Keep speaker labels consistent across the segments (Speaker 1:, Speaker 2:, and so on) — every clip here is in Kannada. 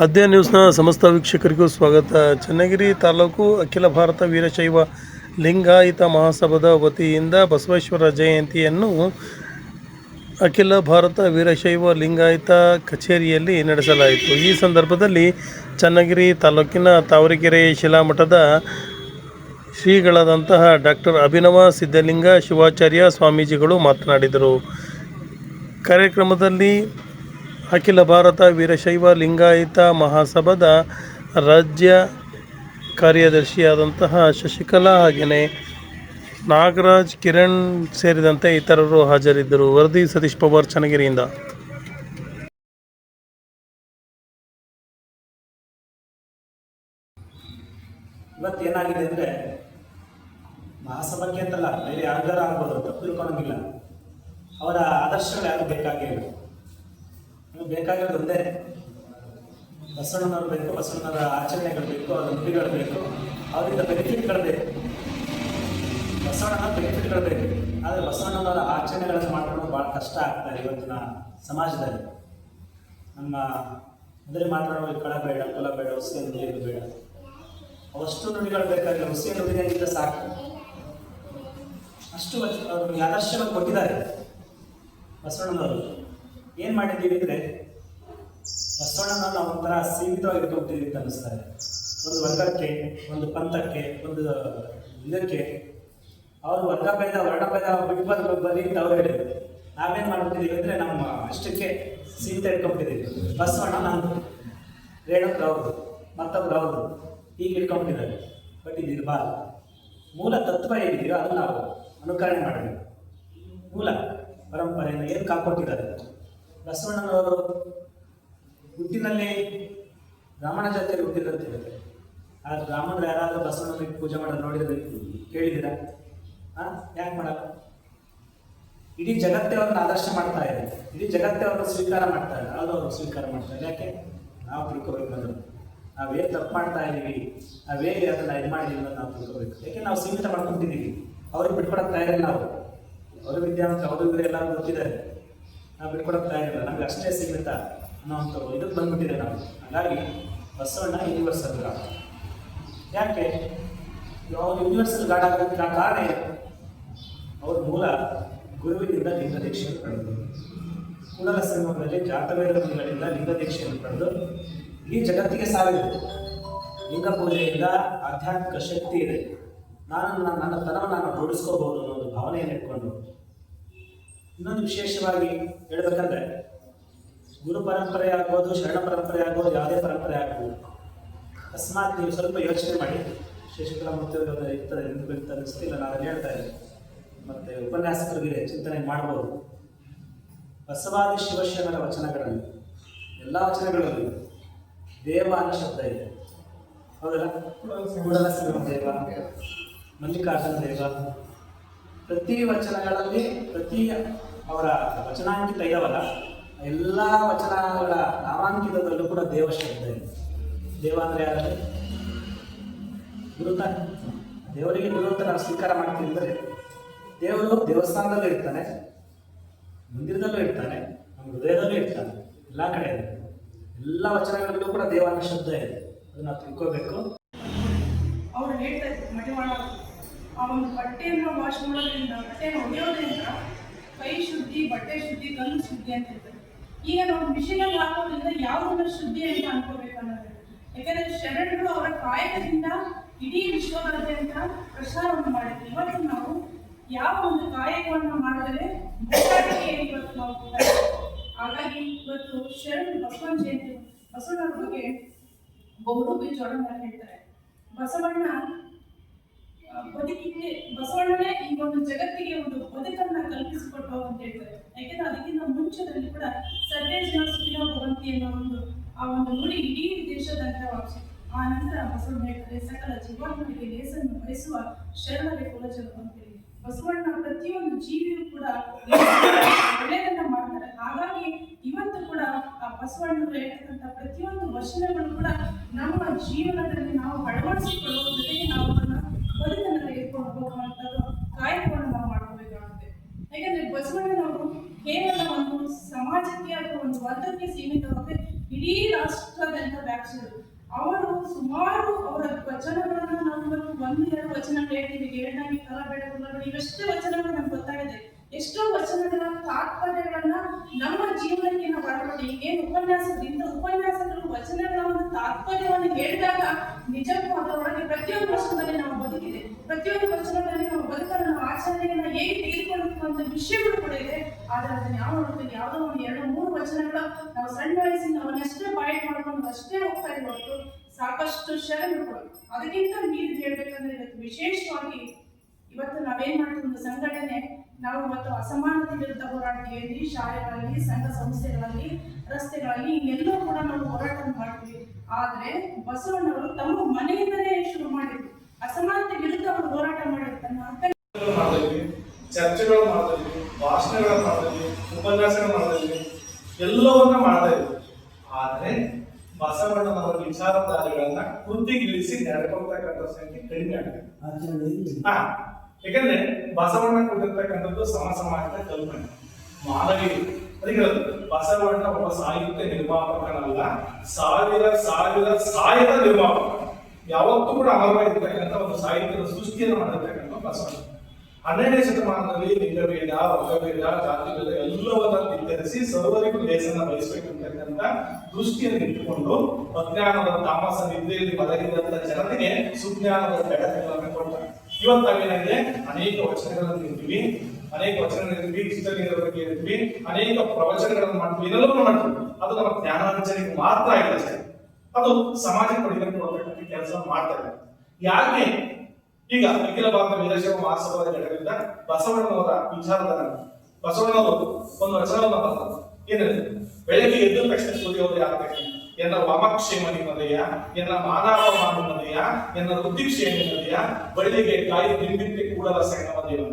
Speaker 1: ಆದ್ಯ ನ್ಯೂಸ್ನ ಸಮಸ್ತ ವೀಕ್ಷಕರಿಗೂ ಸ್ವಾಗತ. ಚನ್ನಗಿರಿ ತಾಲೂಕು ಅಖಿಲ ಭಾರತ ವೀರಶೈವ ಲಿಂಗಾಯತ ಮಹಾಸಭಾದ ವತಿಯಿಂದ ಬಸವೇಶ್ವರ ಜಯಂತಿಯನ್ನು ಅಖಿಲ ಭಾರತ ವೀರಶೈವ ಲಿಂಗಾಯತ ಕಚೇರಿಯಲ್ಲಿ ನಡೆಸಲಾಯಿತು. ಈ ಸಂದರ್ಭದಲ್ಲಿ ಚನ್ನಗಿರಿ ತಾಲೂಕಿನ ತಾವರೆಕೆರೆ ಶಿಲಾಮಠದ ಶ್ರೀಗಳಾದಂತಹ ಡಾಕ್ಟರ್ ಅಭಿನವ ಸಿದ್ಧಲಿಂಗ ಶಿವಾಚಾರ್ಯ ಸ್ವಾಮೀಜಿಗಳು ಮಾತನಾಡಿದರು. ಕಾರ್ಯಕ್ರಮದಲ್ಲಿ ಅಖಿಲ ಭಾರತ ವೀರಶೈವ ಲಿಂಗಾಯತ ಮಹಾಸಭಾದ ರಾಜ್ಯ ಕಾರ್ಯದರ್ಶಿಯಾದಂತಹ ಶಶಿಕಲಾ ಹಾಗೆಯೇ ನಾಗರಾಜ್ ಕಿರಣ್ ಸೇರಿದಂತೆ ಇತರರು ಹಾಜರಿದ್ದರು. ವರದಿ ಸತೀಶ್ ಪವಾರ್, ಚನ್ನಗಿರಿಯಿಂದ.
Speaker 2: ಇವತ್ತು ಏನಾಗಿದೆ ಅಂದರೆ ಮಹಾಸಭಕ್ಕೆ ಅಂತಲ್ಲ, ಬೇರೆ ಯಾರಿಗಾರ ಆಗ್ಬೋದು ತಪ್ಪು ತಿಳ್ಕೊಳಂಗಿಲ್ಲ ಅವರ ಆದರ್ಶಗಳು ಯಾರು ನಮ್ಗೆ ಬೇಕಾಗಿರೋದು ಒಂದೇ. ಬಸವಣ್ಣನವರು ಬೇಕು, ಬಸವಣ್ಣನವರ ಆಚರಣೆಗಳು ಬೇಕು, ಅವರ ನುಡಿಗಳು ಬೇಕು. ಅವರಿಂದ ಬೆನಿಫಿಟ್ಗಳು ಬೇಕು. ಬಸವಣ್ಣನ ಬೆನಿಫಿಟ್ಗಳು ಬೇಕು. ಆದರೆ ಬಸವಣ್ಣನವರ ಆಚರಣೆಗಳನ್ನು ಮಾಡ್ಕೊಳ್ಳೋದು ಭಾಳ ಕಷ್ಟ ಆಗ್ತಾರೆ ಇವತ್ತಿನ ಸಮಾಜದಲ್ಲಿ. ನಮ್ಮ ಮೊದಲೇ ಮಾತನಾಡುವ ಕಳ ಬೇಡ ಕುಲ ಬೇಡ ಹುಸಿ ನುಡಿಗಳು ಬೇಡ. ಅವಷ್ಟು ನುಡಿಗಳು ಬೇಕಾಗಿಲ್ಲ ಹುಸಿ ನುಡಿಗಳಿಂದ ಸಾಕು. ಅಷ್ಟು ಅವ್ರಿಗೆ ಅವರು ಆದರ್ಶಗಳು ಕೊಟ್ಟಿದ್ದಾರೆ ಬಸವಣ್ಣನವರು. ಏನು ಮಾಡಿದ್ದೀವಿ ಅಂದರೆ ಬಸವಣ್ಣನ ಒಂಥರ ಸೀಮಿತವಾಗಿ ತೋಗ್ತೀವಿ ಅಂತ ಅನ್ನಿಸ್ತಾರೆ ಒಂದು ವರ್ಗಕ್ಕೆ, ಒಂದು ಪಂಥಕ್ಕೆ, ಒಂದು ಇದಕ್ಕೆ ಅವರು ವರ್ಗ ಭೇದ ವರ್ಣ ಭೇದ ಬಿಟ್ಟು ಬರೀ ಅಂತ ಅವ್ರು ಹೇಳಿದ್ರು. ನಾವೇನು ಮಾಡ್ಬಿಟ್ಟಿದ್ದೀವಿ ಅಂದರೆ ನಮ್ಮ ಅಷ್ಟಕ್ಕೆ ಸೀಮಿತ ಇಟ್ಕೊಂಡ್ಬಿಟ್ಟಿದ್ದೀವಿ. ಬಸವಣ್ಣ ನಾನು ರೇಣುಕ್ ಮತ್ತೊಬ್ರು ಅವ್ರದ್ದು ಹೀಗೆ ಇಟ್ಕೊಂಡ್ಬಿಟ್ಟಿದ್ದಾರೆ. ಬಟ್ ಇದು ಇರಬಾರ್ದು ಮೂಲ ತತ್ವ ಏನಿದೆಯೋ ಅದನ್ನ ನಾವು ಅನುಕರಣೆ ಮಾಡಬೇಕು ಮೂಲ ಪರಂಪರೆಯನ್ನು ಏನು ಕಾಕೊಟ್ಟಿದ್ದಾರೆ ಬಸವಣ್ಣನವರು ಹುಟ್ಟಿನಲ್ಲಿ ಬ್ರಾಹ್ಮಣ ಜಾತಿಯಲ್ಲಿ ಹುಟ್ಟಿದಂತ. ಹೇಳಿದ್ರೆ ಆ ಬ್ರಾಹ್ಮಣರು ಯಾರಾದರೂ ಬಸವಣ್ಣನಿಗೆ ಪೂಜೆ ಮಾಡೋದು ನೋಡಿದ್ರೆ ಕೇಳಿದಿರ ಹಾ ಯಾಕೆ ಮಾಡಲ್ಲ? ಇಡೀ ಜಗತ್ತೇ ಅವ್ರನ್ನ ಆದರ್ಶ ಮಾಡ್ತಾ ಇದೆ. ಇಡೀ ಜಗತ್ತೇ ಅವ್ರನ್ನ ಸ್ವೀಕಾರ ಮಾಡ್ತಾ ಇದೆ. ಅದು ಅವ್ರು ಸ್ವೀಕಾರ ಮಾಡ್ತಾರೆ ಯಾಕೆ? ನಾವು ತಿಳ್ಕೋಬೇಕು ಅದನ್ನು. ನಾವೇ ತಪ್ಪು ಮಾಡ್ತಾ ಇದ್ದೀವಿ ನಾವೇ ಅದನ್ನ ಇದು ಮಾಡಿದೀವಿ ನಾವು ತಿಳ್ಕೋಬೇಕು. ಯಾಕೆ? ನಾವು ಸೀಮಿತ ಮಾಡ್ಕೊಂತಿದ್ದೀವಿ. ಅವ್ರಿಗೆ ಬಿಟ್ಕೊಡಕ್ ತಯಾರಿಲ್ಲ ನಾವು. ಅವರು ವಿದ್ಯಾವಂತ, ಅವರು ಎಲ್ಲರೂ ಗೊತ್ತಿದ್ದಾರೆ. ನಾವು ಬಿಟ್ಕೊಡಕ್ ತಯಾರಿಲ್ಲ ನಮ್ಗೆ ಅಷ್ಟೇ ಸೀಮಿತ ಅನ್ನೋವಂಥ ಇದಕ್ಕೆ ಬಂದ್ಬಿಟ್ಟಿದೆ ನಾವು. ಹಾಗಾಗಿ ಬಸವಣ್ಣ ಯೂನಿವರ್ಸಲ್ ಗಾಡ್ ಯಾಕೆ? ಯಾವ ಯೂನಿವರ್ಸಲ್ ಗಾಡ್ ಆಗೋದಕ್ಕೆ ಕಾರಣ ಅವ್ರ ಮೂಲ ಗುರುವಿನಿಂದ ಲಿಂಗ ದೀಕ್ಷೆಯನ್ನು ಪಡೆದು, ಕುಡಲ ಸಂಗಮದಲ್ಲಿ ಜಾತವೇದ ಮುನಿಗಳಿಂದ ಲಿಂಗ ದೀಕ್ಷೆಯನ್ನು ಪಡೆದು, ಈ ಜಗತ್ತಿಗೆ ಸಾವಿದೆ ಲಿಂಗ ಪೂಜೆಯಿಂದ ಆಧ್ಯಾತ್ಮಿಕ ಶಕ್ತಿ ಇದೆ. ನಾನು ನನ್ನ ನನ್ನ ತನವನ್ನು ನಾನು ರೂಢಿಸ್ಕೋಬಹುದು ಅನ್ನೋ ಒಂದು ಭಾವನೆಯನ್ನು ಇಟ್ಕೊಂಡು ಇನ್ನೊಂದು ವಿಶೇಷವಾಗಿ ಹೇಳ್ಬೇಕಂದ್ರೆ ಗುರು ಪರಂಪರೆ ಆಗ್ಬೋದು ಶರಣ ಪರಂಪರೆ ಆಗ್ಬೋದು ಯಾವುದೇ ಪರಂಪರೆ ಆಗ್ಬೋದು. ಅಕಸ್ಮಾತ್ ನೀವು ಸ್ವಲ್ಪ ಯೋಚನೆ ಮಾಡಿ. ಶಶಿಕಲಾ ಮೂರ್ತಿ ಅವರ ಇರ್ತಾರೆ ಎಂದು ಬೀಳ್ತಾರೆ ಅನಿಸ್ತಿಲ್ಲ ನಾನು ಹೇಳ್ತಾ ಇದ್ದೀನಿ. ಮತ್ತೆ ಉಪನ್ಯಾಸಕರಿಗೆ ಚಿಂತನೆ ಮಾಡ್ಬೋದು ಬಸವಾದಿ ಶಿವಶರಣರ ವಚನಗಳಲ್ಲಿ ಎಲ್ಲ ವಚನಗಳಲ್ಲಿ ದೇವ ಅನ್ನೋ ಶಬ್ದ ಇದೆ. ಹೌದಲ್ಲ? ದೇವ ಮಲ್ಲಿಕಾರ್ಜುನ ದೇವ ಪ್ರತಿ ವಚನಗಳಲ್ಲಿ, ಪ್ರತಿ ಅವರ ವಚನಾಂಕಿತ ಇದಾವಲ್ಲ, ಎಲ್ಲ ವಚನಗಳ ನಾಮಾಂಕಿತದಲ್ಲೂ ಕೂಡ ದೇವ ಶಬ್ದ ಇದೆ. ದೇವ ಅಂದ್ರೆ ಯಾರು ಗುರುತ. ದೇವರಿಗೆ ಗುರು ಅಂತ ನಾವು ಸ್ವೀಕಾರ ಮಾಡ್ತೀವಿ ಅಂದರೆ, ದೇವರು ದೇವಸ್ಥಾನದಲ್ಲೂ ಇರ್ತಾನೆ, ಮಂದಿರದಲ್ಲೂ ಇರ್ತಾನೆ, ನಮ್ಮ ಹೃದಯದಲ್ಲೂ ಇರ್ತಾನೆ, ಎಲ್ಲ ಕಡೆ ಎಲ್ಲ ವಚನಗಳಲ್ಲೂ ಕೂಡ ದೇವನ ಶಬ್ದ ಇದೆ. ಅದನ್ನ ತಿಳ್ಕೋಬೇಕು
Speaker 3: ಅವ್ರು ಹೇಳ್ತಾ ಇದ್ರು ಮಡಿವಾಳ ಆ ಒಂದು ಬಟ್ಟೆಯನ್ನು ವಾಶ್ ಮಾಡೋದ್ರಿಂದ ಬಟ್ಟೆನ ಒಡೆಯೋದ್ರಿಂದ ಕೈ ಶುದ್ಧಿ, ಬಟ್ಟೆ ಶುದ್ಧಿ ಕಲ್ಲು ಶುದ್ಧಿ ಅಂತ ಹೇಳ್ತಾರೆ ಈಗ ನಾವು ಮಿಷಿನಲ್ಲಿ ಹಾಕೋದ್ರಿಂದ ಯಾವುದನ್ನ ಶುದ್ಧಿ ಅಂತ ಅನ್ಕೋಬೇಕು ಅನ್ನೋದು. ಯಾಕಂದ್ರೆ ಶರಣರು ಅವರ ಕಾಯಕದಿಂದ ಇಡೀ ವಿಶ್ವದಾದ್ಯಂತ ಪ್ರಸಾರವನ್ನು ಮಾಡಿದ್ರು. ಇವತ್ತು ನಾವು ಯಾವ ಒಂದು ಕಾಯಕವನ್ನು ಮಾಡಿದರೆ ಇವತ್ತು ನಾವು ಹಾಗಾಗಿ ಇವತ್ತು ಶರಣರು ಬಸವನ ಜಯಂತಿ, ಬಸವಣ್ಣವ್ರ ಬಗ್ಗೆ ಬಹುಡು ಬೀಜೋಡನ್ನ ಹೇಳ್ತಾರೆ. ಬಸವಣ್ಣ ಬದುಕಿಗೆ ಬಸವಣ್ಣನೇ ಈ ಒಂದು ಜಗತ್ತಿಗೆ ಒಂದು ಬದುಕನ್ನ ಕಲ್ಪಿಸಿಕೊಟ್ಟು ಅಂತ ಹೇಳ್ತಾರೆ. ಯಾಕೆಂದ್ರೆ ಅದಕ್ಕಿಂತ ಮುಂಚೆದಲ್ಲಿ ಕೂಡ ಸರ್ವೇ ಜನ ಸುಖಿನ ಭವಂತಿ ಅನ್ನೋ ಒಂದು, ಆ ಒಂದು ನುಡಿ ಇಡೀ ದೇಶದಂತ ವಾಸಿ ಆ ನಂತರ ಬಸವಣ್ಣ ಹೇಳ್ತಾರೆ, ಸಕಲ ಜೀವಾತ್ಮರಿಗೆ ಲೇಸನ್ನು ಬಯಸುವ ಶರಣರೇ ಕುಲಜರು ಅಂತೇಳಿ ಬಸವಣ್ಣ ಪ್ರತಿಯೊಂದು ಜೀವಿಯೂ ಕೂಡ ಒಳ್ಳೆಯದನ್ನ ಮಾಡ್ತಾರೆ. ಹಾಗಾಗಿ ಇವತ್ತು ಕೂಡ ಆ ಬಸವಣ್ಣರು ಹೇಳ್ತಕ್ಕಂಥ ಪ್ರತಿಯೊಂದು ವಚನಗಳು ಕೂಡ ನಮ್ಮ ಜೀವನದಲ್ಲಿ ನಾವು ಅಳವಡಿಸಿಕೊಳ್ಳುವ ಜೊತೆಗೆ ನಾವು ಅದನ್ನ ಬದುಕನ್ನು ತೆಗೆದುಕೊಂಡು ಹೋಗುವಂಥದ್ದು ಕಾಯಕವನ್ನು ನಾವು ಮಾಡ್ಕೋಬೇಕಾಗುತ್ತೆ ಯಾಕಂದ್ರೆ ಬಸವಣ್ಣನವರು ಕೇವಲ ಒಂದು ಸಮಾಜಕ್ಕೆ ಅಥವಾ ಒಂದು ವರ್ಗಕ್ಕೆ ಸೀಮಿತವಾಗದೆ ಇಡೀ ರಾಷ್ಟ್ರದಂತ ಸಾಕ್ಷಿಗಳು ಅವರು ಸುಮಾರು ಅವರ ವಚನಗಳನ್ನ ನಾವು ಒಂದು ಎರಡು ವಚನ ಹೇಳ್ತೀವಿ. ಏಳನಾಗಿ ಕಲ ಬೇಡ ಕುಲಬೇಡ ಇವೆಷ್ಟೇ ವಚನಗಳು ನಮ್ಗೆ ಗೊತ್ತಾಗಿದೆ. ಎಷ್ಟೋ ವಚನಗಳ ತಾತ್ಪರ್ಯಗಳನ್ನ ನಮ್ಮ ಜೀವನಕ್ಕೆ ನಾವು ಏನು ಏನ್ ಉಪನ್ಯಾಸದಿಂದ ಉಪನ್ಯಾಸಗಳು ವಚನಗಳ ಒಂದು ತಾತ್ಪರ್ಯವನ್ನು ಹೇಳಿದಾಗ ನಿಜಕ್ಕೂ ಅದರೊಳಗೆ ಪ್ರತಿಯೊಂದು ವಚನದಲ್ಲಿ ನಾವು ಬದುಕಿದೆ. ಪ್ರತಿಯೊಂದು ವಚನದಲ್ಲಿ ಆಚರಣೆಯನ್ನ ಹೇಗೆ ತೆಗೆದುಕೊಳ್ಳಬೇಕು ಅಂತ ವಿಷಯಗಳು ಕೂಡ ಇದೆ. ಆದ್ರೆ ಅದನ್ನ ಯಾವ ನೋಡ್ತೀವಿ ಯಾವುದೋ ಒಂದು ಎರಡು, ಮೂರು ವಚನಗಳ ನಾವು ಸಣ್ಣ ವಯಸ್ಸಿಂದ ಅವನ್ನಷ್ಟೇ ಬಾಯಿಟ್ ಮಾಡ್ಕೊಂಡು ಅಷ್ಟೇ ಹೋಗ್ತಾ ಇರೋದು ಸಾಕಷ್ಟು ಶರಣಗಳು ಅದಕ್ಕಿಂತ ಮೀರಿ ಹೇಳ್ಬೇಕಂದ್ರೆ ಇವತ್ತು ವಿಶೇಷವಾಗಿ ಇವತ್ತು ನಾವೇನ್ ಮಾಡ್ತೀವಿ ಒಂದು ಸಂಘಟನೆ, ನಾವು ಇವತ್ತು ಅಸಮಾನತೆ ವಿರುದ್ಧ ಹೋರಾಡ್ತೀವಿ ಶಾಲೆಗಳಲ್ಲಿ, ಸಂಘ ಸಂಸ್ಥೆಗಳಲ್ಲಿ, ರಸ್ತೆಗಳಲ್ಲಿ ಇಲ್ಲೆಲ್ಲೂ ಕೂಡ ನಾವು ಹೋರಾಟ ಮಾಡ್ತೀವಿ. ಆದ್ರೆ ಬಸವಣ್ಣವರು ತಮ್ಮ ಮನೆಯಿಂದಲೇ ಶುರು ಮಾಡಿದ್ರು. ಅಸಮಾನತೆ ವಿರುದ್ಧ ಅವರು ಹೋರಾಟ ಮಾಡಿದ್ರು ತನ್ನ ಅಕ್ಕ
Speaker 4: ಮಾಡ್ತಿದ್ವಿ ಚರ್ಚೆಗಳು ಭಾಷಣಗಳನ್ನು ಭಾಷಣಗಳು ಉಪನ್ಯಾಸಗಳನ್ನು ಉಪನ್ಯಾಸಗಳು ಮಾಡ್ತಿದ್ವಿ ಎಲ್ಲವನ್ನ ಮಾಡ್ತಾ ಇದ್ವಿ. ಆದರೆ ಬಸವಣ್ಣನವರ ವಿಚಾರಧಾರೆಗಳನ್ನ ಕೃತಿಗಿಳಿಸಿ ನಡೆಕೊಳ್ತಕ್ಕಂಥ ಸಂಖ್ಯೆ ಕಡಿಮೆ ಆಗಿದೆ. ಯಾಕಂದ್ರೆ ಬಸವಣ್ಣ ಕೊಟ್ಟಿರ್ತಕ್ಕಂಥದ್ದು ಸಮ ಸಮಾಜದ ಕಲ್ಪನೆ. ಮಾನವೀಯ ಅದಕ್ಕೆ ಬಸವಣ್ಣ ಒಬ್ಬ ಸಾಹಿತ್ಯ ನಿರ್ಮಾಪಕನಲ್ಲ, ಸಾವಿರ ಸಾವಿರ ಸಾಹಿತ್ಯ ನಿರ್ಮಾಪಕ. ಯಾವತ್ತೂ ಕೂಡ ಅಮರವಾಗಿರ್ತಕ್ಕಂಥ ಒಂದು ಸಾಹಿತ್ಯದ ಸೃಷ್ಟಿಯನ್ನು ಮಾಡಿರ್ತಕ್ಕಂಥ ಬಸವಣ್ಣ. ಹನ್ನೆರಡನೇ ಶತಮಾನದಲ್ಲಿ ಲಿಂಗಭೇದ, ವರ್ಗಭೇದ, ಜಾತಿಭೇದ ಎಲ್ಲವನ್ನ ನಿರ್ಧರಿಸಿ ಸರ್ವರಿಗೂ ದೇಶನ ಬಯಸಬೇಕಂತಕ್ಕಂಥ ದೃಷ್ಟಿಯನ್ನು ಇಟ್ಟುಕೊಂಡು ಅಜ್ಞಾನದ ತಾಮಸ ನಿದ್ರೆಯಲ್ಲಿ ಮಲಗಿದಂತ ಜನತೆಗೆ ಸುಜ್ಞಾನದ ಬೆಳಕುಗಳನ್ನು ಕೊಡ್ತಾರೆ. ಇವತ್ತು ನಾವೇನಾಗಿದೆ ಅನೇಕ ವಚನಗಳನ್ನು ಇರ್ತೀವಿ ಅನೇಕ ವಚನಗಳಿರ್ತೀವಿ ಚಿತ್ರಲಿಂಗದ ಬಗ್ಗೆ ಇರ್ತೀವಿ ಅನೇಕ ಪ್ರವಚನಗಳನ್ನು ಮಾಡ್ತೀವಿ. ಎಲ್ಲರೂ ಮಾಡ್ತೀವಿ. ಅದು ನಮ್ಮ ಜ್ಞಾನಾರ್ಜನೆಗೆ ಮಾತ್ರ ಆಗಿದೆ ಅಷ್ಟೇ. ಅದು ಸಮಾಜ ಕೊಡುಗೆ ಕೊಡ್ತಕ್ಕಂಥ ಕೆಲಸ ಮಾಡ್ತಾರೆ ಯಾಕೆ ಈಗ ಅಖಿಲ ಭಾರತ ವೀರಶೈವ ಮಹಾಸಭಾದ ಘಟಕದಿಂದ ಬಸವಣ್ಣನವರ ವಿಚಾರಧಾರೆ ಬಸವಣ್ಣನವರು ಒಂದು ವಚನವನ್ನು ಬರ್ತಾರೆ ಏನಿದೆ? ಬೆಳಗ್ಗೆ ಎದ್ದ ತಕ್ಷಣ ಸೂರ್ಯವರು ಯಾರು ತಕ್ಷಣ? ಎನ್ನ ವಾಮಕ್ಷೇಮ ನಿಮ್ಮದೆಯ? ಎನ್ನ ಮಾನಾಪಮಾನ ನಿಮ್ಮದೆಯ? ಎನ್ನ ವೃದ್ಧಿಕ್ಷೇಮ ನಿಮ್ಮದೆಯ? ಬಳ್ಳಿಗೆ ಕಾಯಿ ನಿಂಬಿಕ್ಕೆ ಕೂಡಲ ಸಂಗಮ ದೇವ.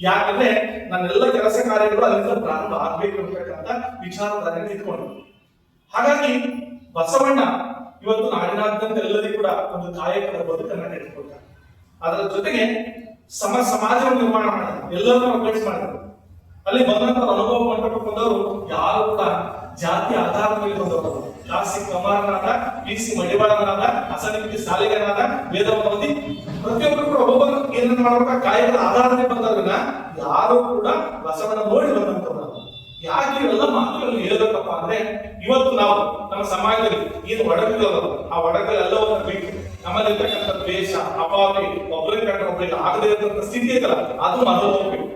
Speaker 4: ಯಾಕಂದ್ರೆ ನನ್ನೆಲ್ಲ ಕೆಲಸ ಕಾರ್ಯಗಳು ಅಲ್ಲಿಂದ ಪ್ರಾರಂಭ ಆಗ್ಬೇಕು ಅಂತಕ್ಕಂಥ ವಿಚಾರಧಾರೆ ಇಟ್ಕೊಂಡು ಹಾಗಾಗಿ ಬಸವಣ್ಣ ಇವತ್ತು ನಾಡಿನಾದ್ಯಂತ ಎಲ್ಲರಿಗೂ ಕೂಡ ಒಂದು ಕಾಯಕದ ಬದುಕನ್ನ ನಡೆಸಿಕೊಡ್ತಾರೆ ಅದರ ಜೊತೆಗೆ ಸಮ ಸಮಾಜವನ್ನು ನಿರ್ಮಾಣ ಮಾಡಿದ್ರು. ಎಲ್ಲರನ್ನೂ ಒಗ್ಗಟ್ಟಿಸಿ ಮಾಡಿದ್ರು. ಅಲ್ಲಿ ಬಂದಂತ ಅನುಭವ ಬಂದವರು ಯಾರು ಕೂಡ ಜಾತಿ ಆಧಾರದ ಮೇಲೆ ಬಂದವರು. ಕಾಸಿ ಕಮಾರನಾದ ಬಿ ಸಿ ಮಡಿವಾಳನಾದ ಅಸನಿಪಿ ಸಾಲಿಗನಾದ ವೇದವನ್ನು ಓದಿ ಪ್ರತಿಯೊಬ್ಬರು ಕೂಡ ಒಬ್ಬೊಬ್ಬರು ಏನನ್ನ ಮಾಡ್ಬೇಕು? ಕಾಯಕದ ಆಧಾರದ ಬಂದವ್ರನ್ನ ಯಾರು ಕೂಡ ಬಸವನ ನೋಡಿ ಬಂದಂತವ್ರು ಯಾಕೆ ಇವೆಲ್ಲ ಮಾತುಗಳನ್ನು ಹೇಳಬೇಕಪ್ಪ ಅಂದ್ರೆ, ಇವತ್ತು ನಾವು ನಮ್ಮ ಸಮಾಜದಲ್ಲಿ ಏನು ಒಡಗುಗಳು ಆ ಒಡಗಲ್ಲೆಲ್ಲವನ್ನ ಬಿಟ್ಟು ನಮ್ಮಲ್ಲಿರ್ತಕ್ಕಂಥ ದ್ವೇಷ ಅಪಾಪಿ ಒಬ್ಬರಿಗೆ ಒಬ್ಬರಿಗೆ ಆಗದೇ ಇರತಕ್ಕಂಥ ಸ್ಥಿತಿ ಐತಲ್ಲ ಅದು ಮೊದಲು ಹೋಗ್ಬೇಕು